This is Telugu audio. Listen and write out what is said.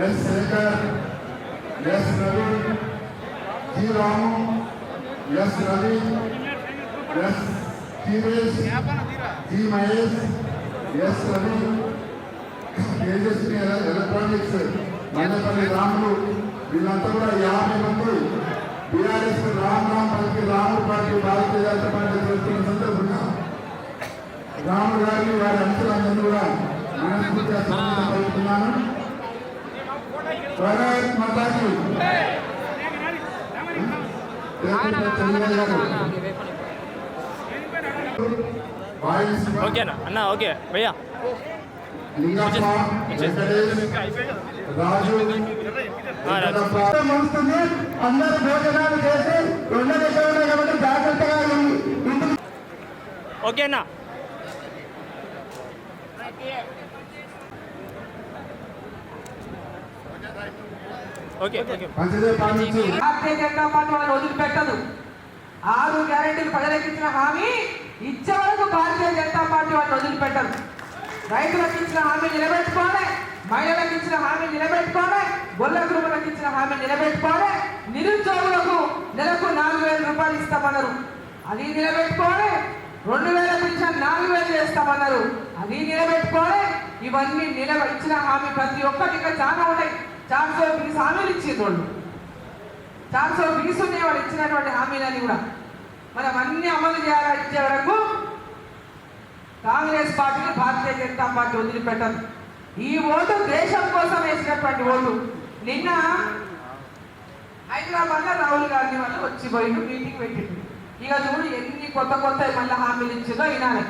S Ravi G Ramu S Ravi S Tivesh G Mahesh S Ravi. Tejaswi electronics Mandapalli Ramulu. వీళ్ళంతా కూడా యాభై మంది. BRS Ram Ram party Ramudu party Bharatiya Janata party చేస్తున్న సందర్భంగా రాముడు గారిని వారి అంశాలందరూ కూడా మనస్ఫూర్తిగా స్వాగతం పలుకుతున్నాను. భారత్ మాతాకి ఓకేనా? అన్న ఓకే. భయ్యా. రాజు అందరూ భోజనాలు చేసి రెండు కాబట్టి జాగ్రత్తగా ఓకేనా ఓకే ఓకే పంచదేవ్ పాటించు భారతీయ జనతా పార్టీ వాళ్ళని వదిలిపెట్టదు. ఆరు గ్యారెంటీలు ప్రజలకు ఇచ్చిన హామీ ఇచ్చే వరకు భారతీయ జనతా పార్టీ వాళ్ళని వదిలిపెట్టదు రైతులకు ఇచ్చిన హామీ నిలబెట్టుకోవాలి మహిళలకు ఇచ్చిన హామీ నిలబెట్టుకోవాలి గొల్ల కుటుంబాలకు ఇచ్చిన హామీ నిలబెట్టుకోవాలి నిరుద్యోగులకు నెలకు నాలుగు వేల రూపాయలు ఇస్తామన్నారు. అది నిలబెట్టుకోవాలి రెండు వేల పెన్షన్ నాలుగు వేలు చేస్తామన్నారు అది నిలబెట్టుకోవాలి ఇవన్నీ నిలబ ఇచ్చిన హామీ ప్రతి ఒక్కటి ఇంకా చాలా ఉన్నాయి చాలా సో హామీలు ఇచ్చింది వాళ్ళు చాలా సో ఉన్నాయి వాళ్ళు ఇచ్చినటువంటి హామీలని కూడా మనం అన్ని అమలు చేయాలా ఇచ్చే వరకు కాంగ్రెస్ పార్టీని భారతీయ జనతా పార్టీ వదిలిపెట్టదు. ఈ ఓటు దేశం కోసం వేసినటువంటి ఓటు. నిన్న హైదరాబాద్లో రాహుల్ గాంధీ వాళ్ళు వచ్చి పోయిండు మీటింగ్ పెట్టిండు ఇక చూడు ఎన్ని కొత్త కొత్త మళ్ళీ హామీలు ఇచ్చిందో వినాలి.